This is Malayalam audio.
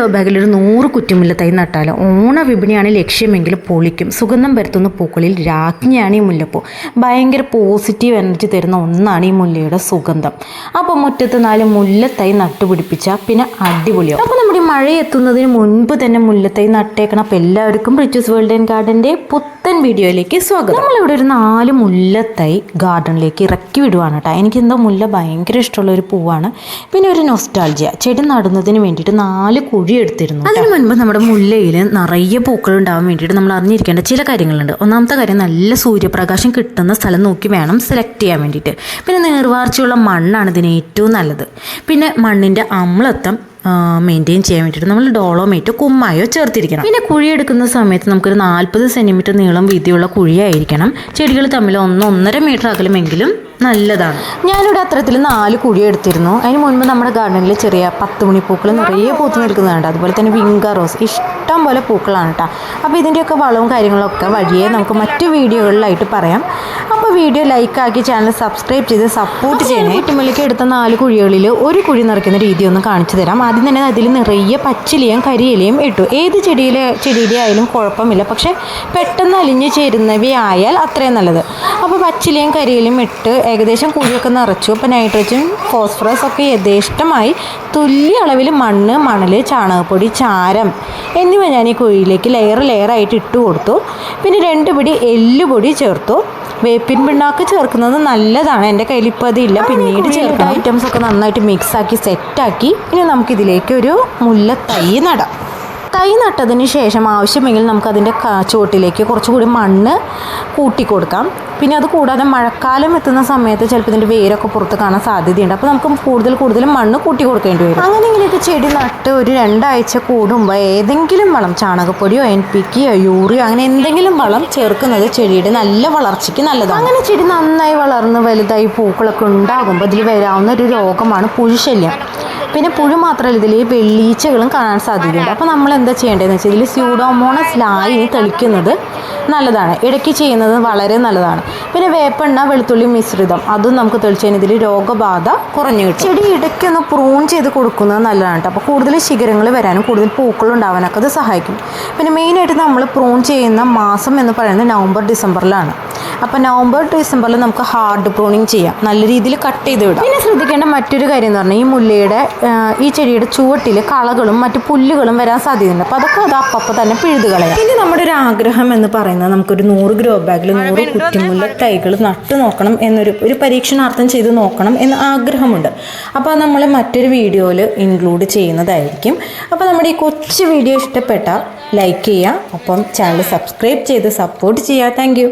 ഗ്രോ ബാഗിൽ ഒരു നൂറ് കുറ്റിമുല്ല തൈ നട്ടാൽ ഓണ വിപണിയാണ് ലക്ഷ്യമെങ്കിൽ പൊളിക്കും. സുഗന്ധം പരത്തുന്ന പൂക്കളിൽ രാജ്ഞിയാണ് ഈ മുല്ലപ്പൂ. ഭയങ്കര പോസിറ്റീവ് എനർജി തരുന്ന ഒന്നാണ് ഈ മുല്ലയുടെ സുഗന്ധം. അപ്പോൾ മുറ്റത്ത് നാല് മുല്ലത്തൈ നട്ടുപിടിപ്പിച്ചാൽ പിന്നെ അടിപൊളിയാവും. അപ്പോൾ നമ്മുടെ മഴ എത്തുന്നതിന് മുൻപ് തന്നെ മുല്ലത്തൈ നട്ടേക്കണം. അപ്പോൾ എല്ലാവർക്കും റിച്ചസ് വേൾഡ് ആൻഡ് ഗാർഡന്റെ പുത്തൻ വീഡിയോയിലേക്ക് സ്വാഗതം. നമ്മളിവിടെ ഒരു നാല് മുല്ലത്തൈ ഗാർഡനിലേക്ക് ഇറക്കി വിടുവാണ് കേട്ടോ. എനിക്കെന്തോ മുല്ല ഭയങ്കര ഇഷ്ടമുള്ള ഒരു പൂവാണ്. പിന്നെ ഒരു നൊസ്റ്റാൾജിയ ചെടി നടുന്നതിന് വേണ്ടിയിട്ട് നാല് കുഴി എടുത്തിരുന്നു അതിന് മുൻപ് നമ്മുടെ മുല്ലയിൽ നിറയെ പൂക്കൾ ഉണ്ടാവാൻ വേണ്ടിയിട്ട് നമ്മൾ അറിഞ്ഞിരിക്കേണ്ട ചില കാര്യങ്ങളുണ്ട്. ഒന്നാമത്തെ കാര്യം നല്ല സൂര്യപ്രകാശം കിട്ടുന്ന സ്ഥലം നോക്കി വേണം സെലക്ട് ചെയ്യാൻ വേണ്ടിയിട്ട്. പിന്നെ നേർവാർച്ചയുള്ള മണ്ണാണ് ഇതിന് ഏറ്റവും നല്ലത്. പിന്നെ മണ്ണിന്റെ അമ്ലത്വം മെയിന്റെയിൻ ചെയ്യാൻ വേണ്ടിയിട്ട് നമ്മൾ ഡോളോമേറ്റോ കുമ്മായോ ചേർത്തിരിക്കണം. പിന്നെ കുഴി എടുക്കുന്ന സമയത്ത് നമുക്കൊരു നാൽപ്പത് സെന്റിമീറ്റർ നീളം വീതിയുള്ള കുഴിയായിരിക്കണം. ചെടികൾ തമ്മിൽ ഒന്ന് ഒന്നര മീറ്റർ അകലമെങ്കിലും നല്ലതാണ്. ഞാനിവിടെ അത്തരത്തിൽ നാല് കുഴി എടുത്തിരുന്നു. അതിന് മുൻപ് നമ്മുടെ ഗാർഡനിൽ ചെറിയ പത്ത് മണിപ്പൂക്കൾ നിറയെ പൂത്ത് നിൽക്കുന്നതാണ്. അതുപോലെ തന്നെ വിങ്ക റോസ് ഇഷ്ടം പോലെ പൂക്കളാണ് കേട്ടോ അപ്പോൾ ഇതിന്റെയൊക്കെ വളവും കാര്യങ്ങളൊക്കെ വഴിയെ നമുക്ക് മറ്റു വീഡിയോകളിലായിട്ട് പറയാം. അപ്പോൾ വീഡിയോ ലൈക്കാക്കി ചാനൽ സബ്സ്ക്രൈബ് ചെയ്ത് സപ്പോർട്ട് ചെയ്യണം. കുട്ടിമല്ലിക്ക് എടുത്ത നാല് കുഴികളിൽ ഒരു കുഴി നിറയ്ക്കുന്ന രീതി ഒന്ന് കാണിച്ചു തരാം. ആദ്യം തന്നെ അതിൽ നിറയെ പച്ചിലയും കരിയിലയും ഇട്ടു. ഏത് ചെടിയിലെ ചെടിയിലെ ആയാലും കുഴപ്പമില്ല. പക്ഷേ പെട്ടെന്ന് അലിഞ്ഞു ചേരുന്നവയായാൽ അത്രയും നല്ലത്. അപ്പോൾ പച്ചിലയും കരിയിലും ഇട്ട് ഏകദേശം കുഴിയൊക്കെ നിറച്ചു. അപ്പോൾ നൈട്രജൻ ഫോസ്ഫറസ് ഒക്കെ യഥേഷ്ടമായി തുല്യ അളവിൽ മണ്ണ് മണൽ ചാണകപ്പൊടി ചാരം എന്നിവ ഞാൻ ഈ കുഴിയിലേക്ക് ലെയർ ലെയറായിട്ട് ഇട്ട് കൊടുത്തു. പിന്നെ രണ്ട് പിടി എല്ലുപൊടി ചേർത്തു. വേപ്പിൻ പിണ്ണാക്ക് ചേർക്കുന്നത് നല്ലതാണ്. എന്റെ കയ്യിൽ ഇപ്പോൾ അതില്ല. പിന്നീട് ചേർക്കുന്ന ഐറ്റംസ് ഒക്കെ നന്നായിട്ട് മിക്സാക്കി സെറ്റാക്കി ഇനി നമുക്കിതിലേക്ക് ഒരു മുല്ല തൈ നടാം. തൈ നട്ടതിന് ശേഷം ആവശ്യമെങ്കിൽ നമുക്കതിന്റെ ചുവട്ടിലേക്ക് കുറച്ചുകൂടി മണ്ണ് കൂട്ടി കൊടുക്കാം പിന്നെ അത് കൂടാതെ മഴക്കാലം എത്തുന്ന സമയത്ത് ചിലപ്പോൾ ഇതിന്റെ വേരൊക്കെ പുറത്ത് കാണാൻ സാധ്യതയുണ്ട്. അപ്പോൾ നമുക്ക് കൂടുതൽ കൂടുതൽ മണ്ണ് കൂട്ടി കൊടുക്കേണ്ടി വരും. അങ്ങനെ ചെടി നട്ട് ഒരു രണ്ടാഴ്ച കൂടുമ്പോൾ ഏതെങ്കിലും വളം ചാണകപ്പൊടിയോ എൻ പി കെയോ യൂറിയോ അങ്ങനെ എന്തെങ്കിലും വളം ചേർക്കുന്നത് ചെടിയുടെ നല്ല വളർച്ചയ്ക്ക് നല്ലതാണ്. അങ്ങനെ ചെടി നന്നായി വളർന്ന് വലുതായി പൂക്കളൊക്കെ ഉണ്ടാകുമ്പോൾ ഇതിൽ വരാവുന്ന ഒരു രോഗമാണ് പുഴുശല്യം. പിന്നെ പുഴു മാത്രമല്ല ഇതിൽ വെള്ളീച്ചകളും കാണാൻ സാധ്യതയുണ്ട്. അപ്പോൾ നമ്മൾ എന്താ ചെയ്യേണ്ടതെന്ന് വെച്ചാൽ ഇതിൽ സ്യൂഡോമോണസ് ലായി തെളിക്കുന്നത് നല്ലതാണ്. ഇടയ്ക്ക് ചെയ്യുന്നത് വളരെ നല്ലതാണ്. പിന്നെ വേപ്പെണ്ണ വെളുത്തുള്ളി മിശ്രിതം അതും നമുക്ക് തെളിച്ച് കഴിഞ്ഞാൽ ഇതിൽ രോഗബാധ കുറഞ്ഞു കിട്ടും. ചെടി ഇടയ്ക്കൊന്ന് പ്രൂൺ ചെയ്ത് കൊടുക്കുന്നത് നല്ലതാണ് കേട്ടോ. അപ്പോൾ കൂടുതൽ ശിഖരങ്ങൾ വരാനും കൂടുതൽ പൂക്കൾ ഉണ്ടാവാനൊക്കെ അത് സഹായിക്കും. പിന്നെ മെയിനായിട്ട് നമ്മൾ പ്രൂൺ ചെയ്യുന്ന മാസം എന്ന് പറയുന്നത് നവംബർ ഡിസംബറിലാണ്. അപ്പോൾ നവംബർ ഡിസംബറിൽ നമുക്ക് ഹാർഡ് പ്രൂണിങ് ചെയ്യാം. നല്ല രീതിയിൽ കട്ട് ചെയ്ത് വിടാം. പിന്നെ ശ്രദ്ധിക്കേണ്ട മറ്റൊരു കാര്യം എന്ന് പറഞ്ഞാൽ ഈ മുല്ലയുടെ ഈ ചെടിയുടെ ചുവട്ടിൽ കളകളും മറ്റു പുല്ലുകളും വരാൻ സാധ്യതയുണ്ട്. അപ്പോൾ അതൊക്കെ അത് അപ്പം തന്നെ പിഴുത് കളയാം. ഇനി നമ്മുടെ ഒരു ആഗ്രഹം എന്ന് പറയുന്നത് നമുക്കൊരു നൂറ് ഗ്രോ ബാഗിൽ നൂറ് കുറ്റിമുല്ല തൈകൾ നട്ടു നോക്കണം എന്നൊരു ഒരു പരീക്ഷണാർത്ഥം ചെയ്ത് നോക്കണം എന്ന് ആഗ്രഹമുണ്ട്. അപ്പോൾ നമ്മൾ മറ്റൊരു വീഡിയോയിൽ ഇൻക്ലൂഡ് ചെയ്യുന്നതായിരിക്കും. അപ്പോൾ നമ്മുടെ ഈ കൊച്ചു വീഡിയോ ഇഷ്ടപ്പെട്ട ലൈക്ക് ചെയ്യുക. ഒപ്പം ചാനൽ സബ്സ്ക്രൈബ് ചെയ്ത് സപ്പോർട്ട് ചെയ്യുക. താങ്ക്